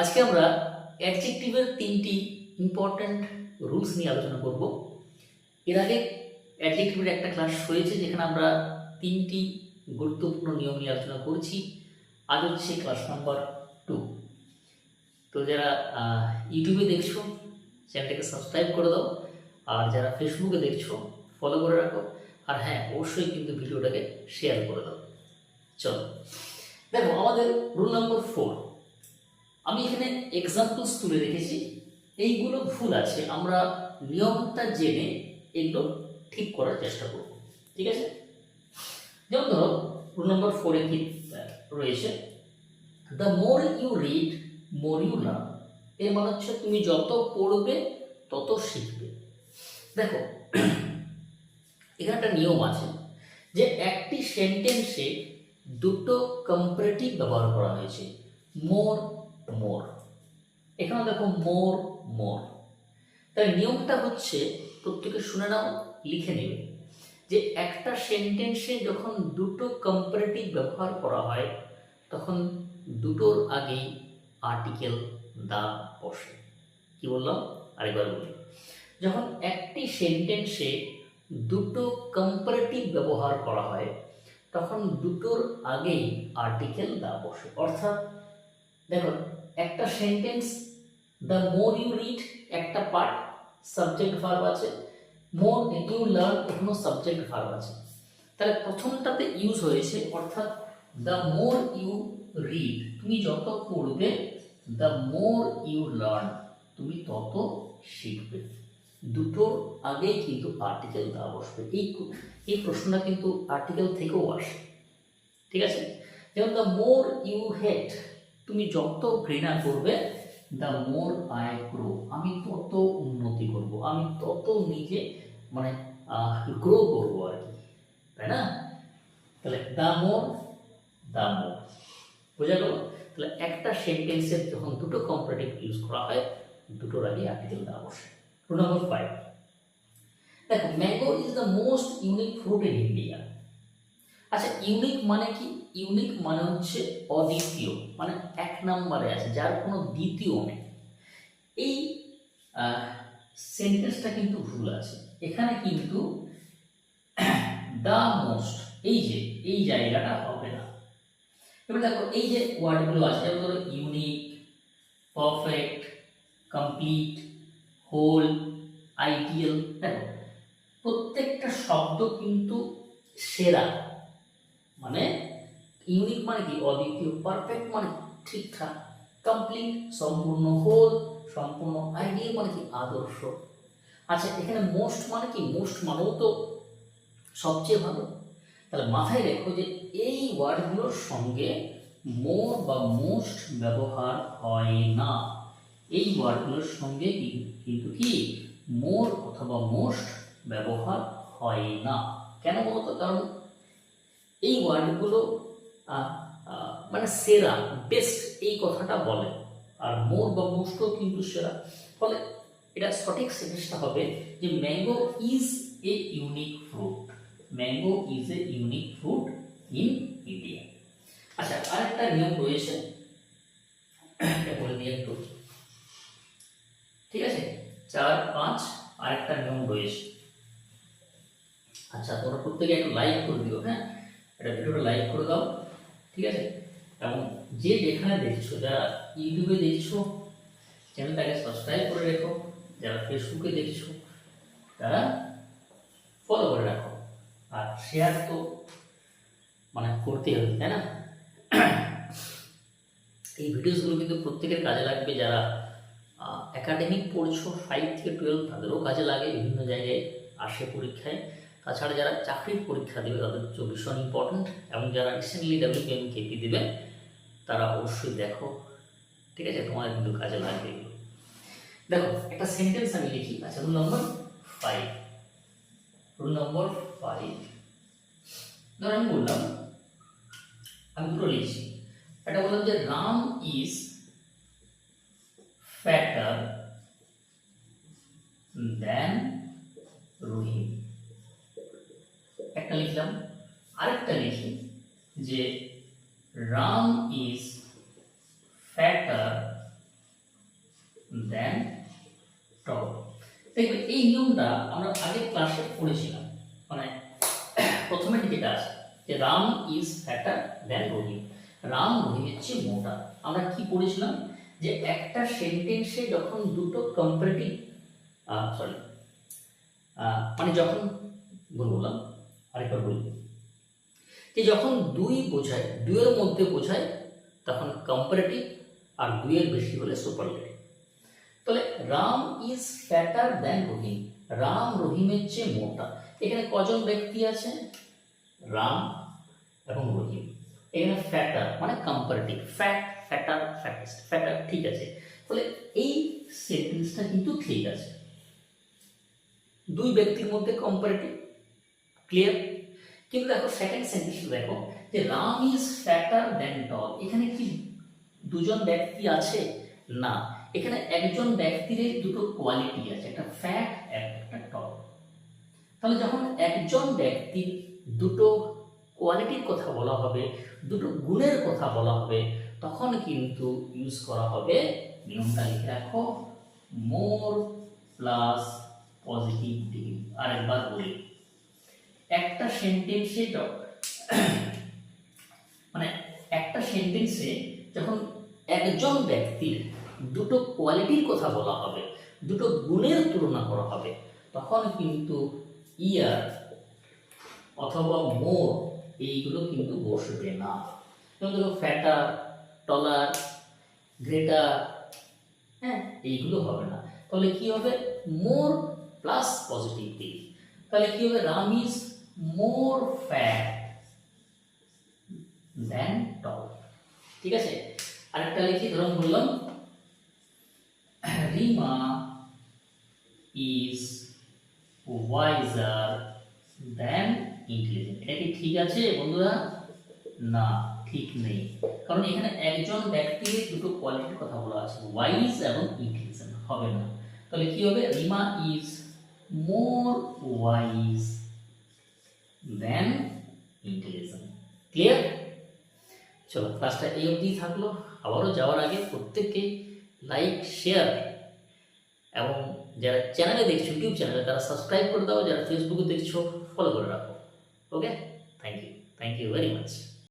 আজকে আমরা অ্যাডজেক্টিভের তিনটি ইম্পর্ট্যান্ট রুলস নিয়ে আলোচনা করব। এর আগে অ্যাডজেক্টিভের একটা ক্লাস হয়েছে যেখানে আমরা তিনটি গুরুত্বপূর্ণ নিয়ম নিয়ে আলোচনা করছি। আজ হচ্ছে ক্লাস নাম্বার টু তো যারা ইউটিউবে দেখছ চ্যানেলটাকে সাবস্ক্রাইব করে দাও। আর যারা ফেসবুকে দেখছ ফলো করে রাখো। আর হ্যাঁ অবশ্যই কিন্তু ভিডিওটাকে শেয়ার করে দাও। চলো। দেখো, আমাদের রুল নাম্বার ফোর আমি এখানে এক্সাম্পলস তুলে রেখেছি। এইগুলো ভুল আছে। আমরা নিয়মটা জেনে এগুলো ঠিক করার চেষ্টা করব। ঠিক আছে? যেমন ধরো রুল নম্বর ফোরে কি রয়েছে। The more you read more you learn এর মানে হচ্ছে তুমি যত পড়বে, তত শিখবে। দেখো, এখানে একটা নিয়ম আছে যে একটি সেন্টেন্সে দুটো কম্পারেটিভ ব্যবহার করা হয়েছে। মোর মোর এখানে দেখো মোর মোর তাই নিয়মটা হচ্ছে প্রত্যেকে শুনে নাও, লিখে নেবে। যে একটা সেন্টেন্সে যখন দুটো কম্পারেটিভ ব্যবহার করা হয়, তখন দুটোর আগেই আর্টিকেল দা বসে। কি বললাম? আরেকবার বলি। যখন একটি সেন্টেন্সে দুটো কম্পারেটিভ ব্যবহার করা হয়, তখন দুটোর আগেই আর্টিকেল দা বসে। অর্থাৎ দেখো একটা sentence the more you read একটা পার্ট সাবজেক্ট ভার্ব আছে। মোর ইউ লার্ন এখনও সাবজেক্ট ভার্ব আছে। তাহলে প্রথমটাতে ইউজ হয়েছে, অর্থাৎ দ্য মোর ইউ রিড তুমি যত পড়বে দ্য মোর ইউ লার্ন তুমি তত শিখবে। দুটোর আগেই কিন্তু আর্টিকেল দেওয়া বসবে। এই এই প্রশ্নটা কিন্তু আর্টিকেল থেকেও আসে। ঠিক আছে? যেমন দ্য মোর ইউ হেট তুমি যত ঘৃণা করবে দ্য মোর আই গ্রো আমি তত উন্নতি করব, আমি তত নিজে মানে গ্রো করব আর কি, তাই না? তাহলে দ্য মোর দ্য মোর বোঝা গেল? তাহলে একটা সেন্টেন্সের যখন দুটো কম্পারেটিভ ইউজ করা হয়, দুটোর আগে আর্টিকেল দেওয়া বসে। রুল নাম্বার ফাইভ দেখো mango is the most unique fruit in India আচ্ছা ইউনিক মানে কি? ইউনিক মানে হচ্ছে অদ্বিতীয় মানে এক নম্বরে আছে, যার কোনো দ্বিতীয় নেই। এই সেন্টেন্সটা কিন্তু ভুল আছে। এখানে কিন্তু দ্য মোস্ট এই যে, এই জায়গাটা হবে না। এবার দেখো, এই যে ওয়ার্ডগুলো আছে, যেমন ধরো unique perfect complete whole ideal দেখো, প্রত্যেকটা শব্দ কিন্তু সেরা। মানে ইউনিক মানে কি? অদ্বিতীয় পারফেক্ট মানে ঠিকঠাক কমপ্লিট সম্পূর্ণ হোল সম্পূর্ণ আইডিয়াল মানে কি? আদর্শ। আচ্ছা এখানে মোস্ট মানে কি? মোস্ট মানেও তো সবচেয়ে ভালো। তাহলে মাথায় রেখো যে এই ওয়ার্ডগুলোর সঙ্গে মোর বা মোস্ট ব্যবহার হয় না। এই ওয়ার্ডগুলোর সঙ্গে কিন্তু কি? মোর অথবা মোস্ট ব্যবহার হয় না। কেন বলতো? কারণ এই ওয়ার্ডগুলো মানে সেরা বেস্ট এই কথাটা বলে। আর মোর বা মোস্টও কিন্তু সেরা। ফলে এটা সঠিক সেন্টেন্সটা হবে যে mango is a unique fruit mango is a unique fruit in India আচ্ছা আরেকটা নিয়ম রয়েছে। একটু। ঠিক আছে? চার, পাঁচ, আরেকটা নিয়ম রয়েছে। আচ্ছা তোমরা প্রত্যেকে একটু লাইক করে দিও হ্যাঁ? এটা ভিডিওটা লাইক করে দাও, ঠিক আছে? এবং যে যেখানে দেখছ, যারা ইউটিউবে দেখছ, চ্যানেলটাকে সাবস্ক্রাইব করে রেখো, যারা ফেসবুকে দেখছ, তারা ফলো করে রাখো। আর শেয়ার তো মানে করতে হবে, তাই না? এই ভিডিওসগুলো কিন্তু প্রত্যেকের কাজে লাগবে, যারা একাডেমিক পড়ছো ফাইভ থেকে টুয়েলভ তাদেরও কাজে লাগে বিভিন্ন জায়গায় আসে পরীক্ষায়। তাছাড়া যারা চাকরির পরীক্ষা দেবে, তাদের জন্য ভীষণ ইম্পর্ট্যান্ট এবং যারা রিসেন্টলি ডাব্লিউপিএম কেপি দেবে, তারা অবশ্যই দেখো, ঠিক আছে? তোমার কিন্তু কাজে লাগবে দেখো, একটা সেন্টেন্স আমি লিখি। আচ্ছা rule number five rule number five ধর আমি বললাম, আমি দুটো লিখছি। এটা বললাম যে রাম ইজ ফ্যাটার দেন একটা লিখলাম। আরেকটা লিখি যে, Ram is fatter than top দেখবে এই নিয়মটা আমরা আগের ক্লাসে পড়েছিলাম। মানে প্রথমে যেটা আছে, যে Ram is fatter than Rahim Ram রহিমের চেয়ে মোটা। আমরা কি পড়েছিলাম? যে একটা সেন্টেন্সে যখন দুটো কম্পারেটিভ সরি মানে যখন বললাম আরেকবার বলি। যে যখন দুই বোঝায়, দুইয়ের মধ্যে বোঝায়, তখন কম্পারেটিভ আর দুইয়ের বেশি হলে সুপারলেটিভ তাহলে Ram is fatter than Rahim. Ram রহিমের চেয়ে মোটা। এখানে কজন ব্যক্তি আছে? রাম এবং রহিম। এখানে ফ্যাটার মানে comparative fat fatter fattest fatter ঠিক আছে। তাহলে এই সেন্টেন্সটা কিন্তু ঠিক আছে। দুই ব্যক্তির মধ্যে কম্পারেটিভ ক্লিয়ার কিন্তু দেখো সেকেন্ড সেন্টেন্স দেখো, যে Ram is fatter than tall এখানে কি দুজন ব্যক্তি আছে? না। এখানে একজন ব্যক্তির দুটো কোয়ালিটি আছে, একটা ফ্যাট একটা টল তাহলে যখন একজন ব্যক্তির দুটো কোয়ালিটির কথা বলা হবে, দুটো গুণের কথা বলা হবে, তখন কিন্তু ইউজ করা হবে, নিয়মটা লিখে রাখো মোর প্লাস পজিটিভ ডিগ্রি আরেকবার বলি। একটা সেন্টেন্সে মানে একটা সেন্টেন্সে যখন একজন ব্যক্তির দুটো কোয়ালিটির কথা বলা হবে, দুটো গুণের তুলনা করা হবে, তখন কিন্তু ইয়ার অথবা মোর এইগুলো কিন্তু বসবে না। যেমন দেখো ফ্যাটার টলার গ্রেটার হ্যাঁ এইগুলো হবে না। তাহলে কি হবে? মোর প্লাস পজিটিভ দিক। তাহলে কি হবে? Ram is more fat than tall ঠিক আছে? আরেকটা লিখি, ধরুন বললাম, Rima is wiser than intelligent এটা কি ঠিক আছে বন্ধুরা? না, ঠিক নেই। কারণ এখানে একজন ব্যক্তির দুটো কোয়ালিটির কথা বলা আছে ওয়াইজ এবং ইন্টেলিজেন্ট হবে না। তাহলে কি হবে? Rima is more wise than intelligent clear চলো ক্লাসটা এই অবধি থাকল। আবারও যাওয়ার আগে প্রত্যেককে লাইক শেয়ার এবং যারা চ্যানেলে দেখছ ইউটিউব চ্যানেলে তারা সাবস্ক্রাইব করে দাও। যারা ফেসবুকে দেখছ ফলো করে রাখো। Okay thank you thank you very much